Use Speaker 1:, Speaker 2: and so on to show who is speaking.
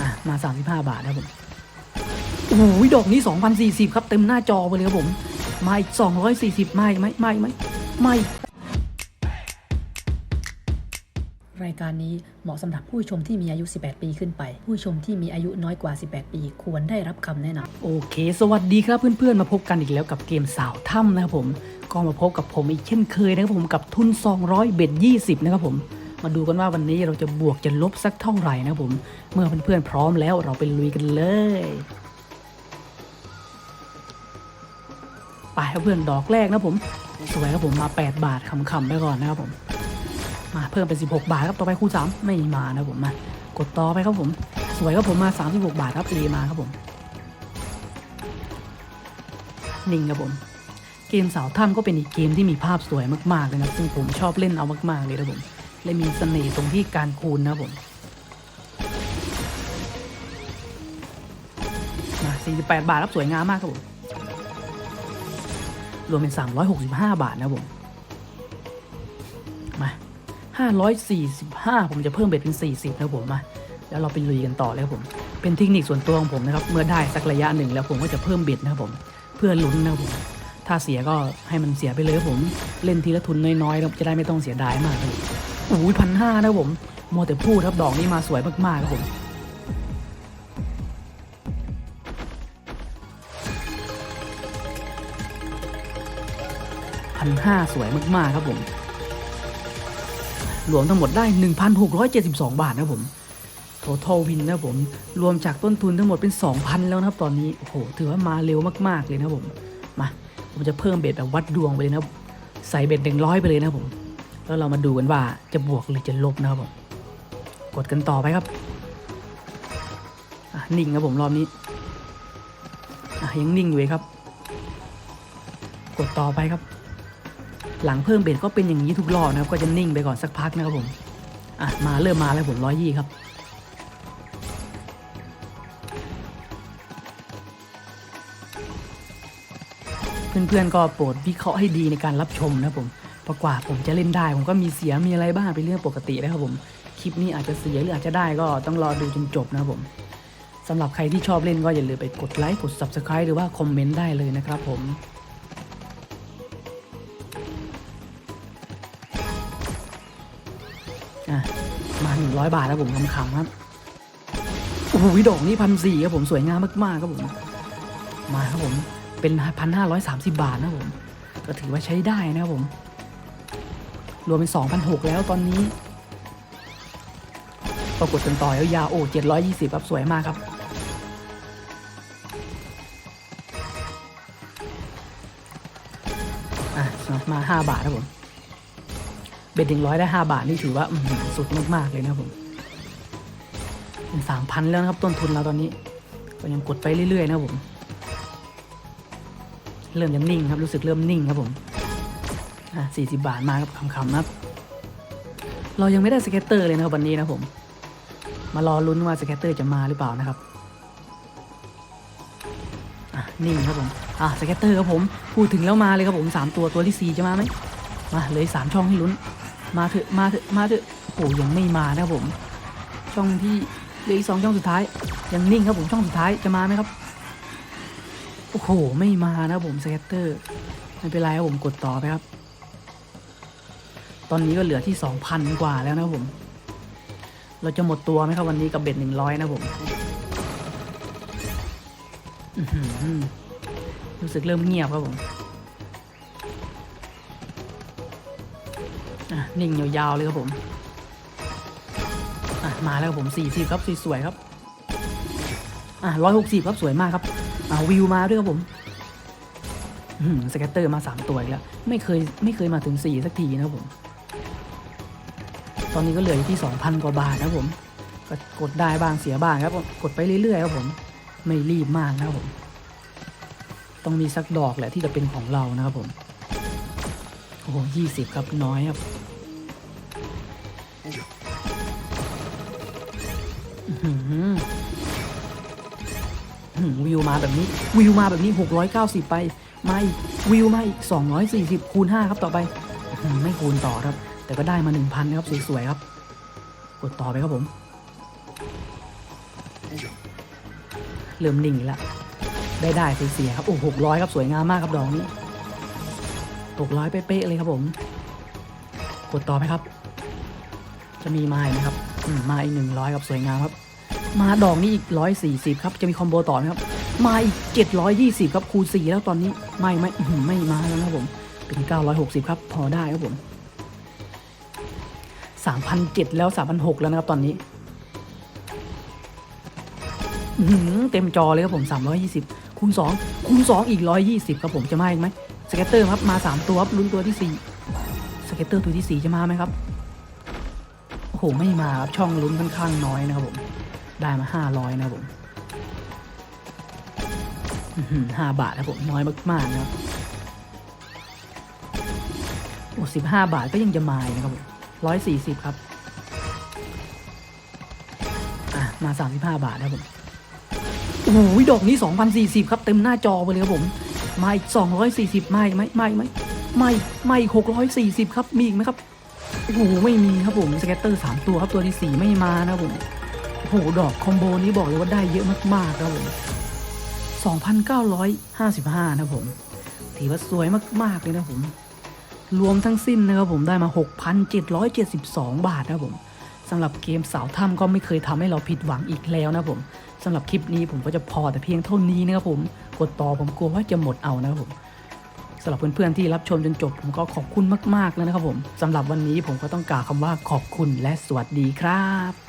Speaker 1: อะมา 35 บาทนะครับผมโอ้ยดอกนี้ 2,040 ครับ เต็มหน้าจอไปเลยครับผม มาอีก 240 ไม่ไม่ไม่ไม่ไม่
Speaker 2: รายการนี้เหมาะสำหรับผู้ชมที่มีอายุ 18 ปีขึ้นไป ผู้ชมที่มีอายุน้อยกว่า 18 ปี ควรได้รับคำแนะนำ
Speaker 1: โอเค สวัสดีครับเพื่อนๆ มาพบกันอีกแล้วกับเกมสาวถ้ำนะครับผม ก็มาพบกับผมอีกเช่นเคยนะครับผมกับทุน 200 เบ็ด 20 นะครับผม มาดูกันว่าวันนี้เราจะบวกจะลบสักเท่าไหร่นะผม เมื่อเพื่อนๆพร้อมแล้วเราไปลุยกันเลยไปครับเพื่อนดอกแรกนะผม สวยครับผมมา 8 บาทคำๆไปก่อนนะครับผม มาเพิ่มเป็น 16 บาทครับต่อไปคูณ3ไม่มานะผมมากดต่อไปครับผม สวยครับผมมา 36 บาทครับเอมาครับผมนิ่งครับผมเกมสาวถ้ำก็เป็นอีกเกมที่มีภาพสวยมากๆเลยนะซึ่งผมชอบเล่นเอามากๆเลยนะผม และมีเสน่ห์ตรงที่การคูณนะผมมา48 บาทครับสวยงามมากครับผมรวมเป็น 365 บาทนะครับผมมา545 ผมจะเพิ่มเบ็ดเป็น 40 นะผมมาแล้วเราไปลุยกันต่อเลยครับผม เป็นเทคนิคส่วนตัวของผมนะครับ เมื่อได้สักระยะหนึ่งแล้วผมก็จะเพิ่มเบ็ดนะครับผม เพื่อลุ้นนะครับผม ถ้าเสียก็ให้มันเสียไปเลยครับผม เล่นทีละทุนน้อยๆครับจะได้ไม่ต้องเสียดายมากครับผม อุ้ยพันห้านะผมมัวแต่พูดครับดอกนี้มาสวยมากๆครับผมพันห้าสวยมากๆครับผมรวมทั้งหมดได้ 1,672 บาทนะครับผม total win นะครับผม รวมจากต้นทุนทั้งหมดเป็น 2,000 แล้วนะครับตอนนี้ โอ้โห ถือว่ามาเร็วมาก ๆ เลยนะผม มา ผมจะเพิ่มเบ็ดแบบวัดดวงไปเลยนะ ใส่เบ็ดหนึ่งร้อยไปเลยนะผม แล้วเรามาดูกันว่าจะบวกหรือจะลบนะครับผมกดกันต่อไปครับนิ่งครับผมรอบนี้ยังนิ่งอยู่เลยครับ กดต่อไปครับ หลังเพิ่มเบ็ดก็เป็นอย่างนี้ทุกรอบนะครับ ก็จะนิ่งไปก่อนสักพักนะครับผมอะมาเริ่มมาแล้วผมร้อยยี่ครับเพื่อนๆก็โปรดวิเคราะห์ให้ดีในการรับชมนะครับผม เพราะกว่าผมจะเล่นได้ ผมก็มีเสียมีอะไรบ้างเป็นเรื่องปกตินะครับผมคลิปนี้อาจจะเสียหรืออาจจะได้ก็ต้องรอดูจนจบนะครับผมสำหรับใครที่ชอบเล่นก็อย่าลืมไปกดไลค์กด Subscribe หรือว่าคอมเมนต์ได้เลยนะครับผมมาหนึ่งร้อยบาทครับผมคำๆครับโอ้โหดอกนี้พันสี่ครับผมสวยงามมากๆครับผมมาครับผมเป็นพันห้าร้อยสามสิบาทนะครับผมก็ถือว่าใช้ได้นะครับผม รวมเป็นสองพันหกแล้วตอนนี้ ปรากฏกันต่อยาวๆโอ้เจ็ดร้อยยี่สิบครับสวยมากครับอะมาห้าบาทครับผม เบ็ดหนึ่งร้อยได้ห้าบาท นี่ถือว่าสุดมาก ๆ เลยนะผมเป็นสามพันแล้วนะครับ ต้นทุนเราตอนนี้ ก็ยังกดไปเรื่อย ๆ นะผม เริ่มยังนิ่งครับ รู้สึกเริ่มนิ่งครับผม อะสี่สิบาทมาครับคำๆนะครับเรายังไม่ได้สเก็ตเตอร์เลยนะครับวันนี้นะผม มารอลุ้นว่าสเก็ตเตอร์จะมาหรือเปล่านะครับอะนิ่ครับผมอะสเก็ตเตอร์ครับผมพูดถึงแล้วมาเลยครับผมสามตัวตัวที่สี่จะมาไหมมาเลยสามช่องให้ลุ้น มาเถอะมาเถอะมาเถอะโอ้ยังไม่มานะครับผม ช่องที่เหลืออีกสองช่องสุดท้าย ยังนิ่งครับผมช่องสุดท้ายจะมาไหมครับโอ้โหไม่มานะครับผมสเก็ตเตอร์ไม่เป็นไรครับผมกดต่อไปครับ ตอนนี้ก็เหลือที่สองพันกว่าแล้วนะผม เราจะหมดตัวไหมครับวันนี้กับเบ็ดหนึ่งร้อยนะผมรู้สึกเริ่มเงียบครับผมอะนิ่งยาวๆเลยครับผมมาแล้วครับผมสี่สิบครับสวยๆครับอะร้อยหกสิบครับสวยมากครับอะวิวมาด้วยครับผมอืมสเก็ตเตอร์มาสามตัวอีกแล้ว ไม่เคยไม่เคยมาถึงสี่สักทีนะครับผม ตอนนี้ก็เหลืออยู่ที่สองพันกว่าบาทนะผมก็กดได้บ้างเสียบ้างครับกดไปเรื่อยๆครับผมไม่รีบมากนะครับผม ต้องมีสักดอกแหละที่จะเป็นของเรานะครับผมโอ้โหยี่สิบครับน้อยครับวิวมาแบบนี้ วิวมาแบบนี้หกร้อยเก้าสิบไป มาอีก วิวมาอีกสองร้อยสี่สิบคูณห้าครับต่อไป ไม่คูณต่อครับ แต่ก็ได้มาหนึ่งพันครับสวยๆครับ กดต่อไปครับผม เริ่มนิ่งแล้วได้ได้เสียครับ โอ้หกร้อยครับ สวยงามมากครับดอกนี้หกร้อยเป๊ะๆเลยครับผม กดต่อไหมครับ จะมีมาอีกไหมครับมมาอีกหนึ่งร้อยครับสวยงามครับ มาดอกนี้อีกร้อยสี่สิบครับ จะมีคอมโบต่อไหมครับ มาอีกเจ็ดร้อยยี่สิบครับคูณสี่แล้วตอนนี้ ไม่ไม่ไม่มาแล้วนะครับผม เป็นเก้าร้อยหกสิบครับ พอได้ครับผม สามพันเจ็ดแล้วสามพันหกแล้วนะครับ ตอนนี้เต็มจอเลยครับผม 320 คูณ 2 คูณ 2 อีก 120 ครับผมจะมาอีกไหมสเก็ตเตอร์ครับมา 3 ตัวครับลุ้นตัวที่ 4 สเก็ตเตอร์ตัวที่ 4 จะมาไหมครับ โอ้โห ไม่มาครับ ช่องลุ้นค่อนข้างน้อยนะครับผม ได้มา 500 นะครับผมอื้อหือ5บาทครับผม น้อยมาก ๆ นะครับโอ้15บาบาทก็ยังจะมานะครับผม 140ครับ อะ มา35บาทนะผมโอ้โหดอกนี้2,040ครับ เต็มหน้าจอไปเลยครับผม มาอีก240มาอีกไหมมาอีกไหมไม่ไม่อีก640ครับ มีอีกไหมครับโอ้โหไม่มีครับผมสเก็ตเตอร์3ตัวครับตัวที่4ไม่มานะผมโอ้โหดอกคอมโบนี้บอกเลยว่าได้เยอะมากๆครับผม2,955 นะครับผมถือว่าสวยมาก ๆ เลยนะผม รวมทั้งสิ้นนะครับผมได้มา 6,772 บาทนะครับผมสำหรับเกมสาวถ้ำก็ไม่เคยทำให้เราผิดหวังอีกแล้วนะครับผมสำหรับคลิปนี้ผมก็จะพอแต่เพียงเท่านี้นะครับผมกดต่อผมกลัวว่าจะหมดเอานะครับผมสำหรับเพื่อนๆที่รับชมจนจบผมก็ขอบคุณมากๆแล้วนะครับผมสำหรับวันนี้ผมก็ต้องกล่าวคำว่าขอบคุณและสวัสดีครับ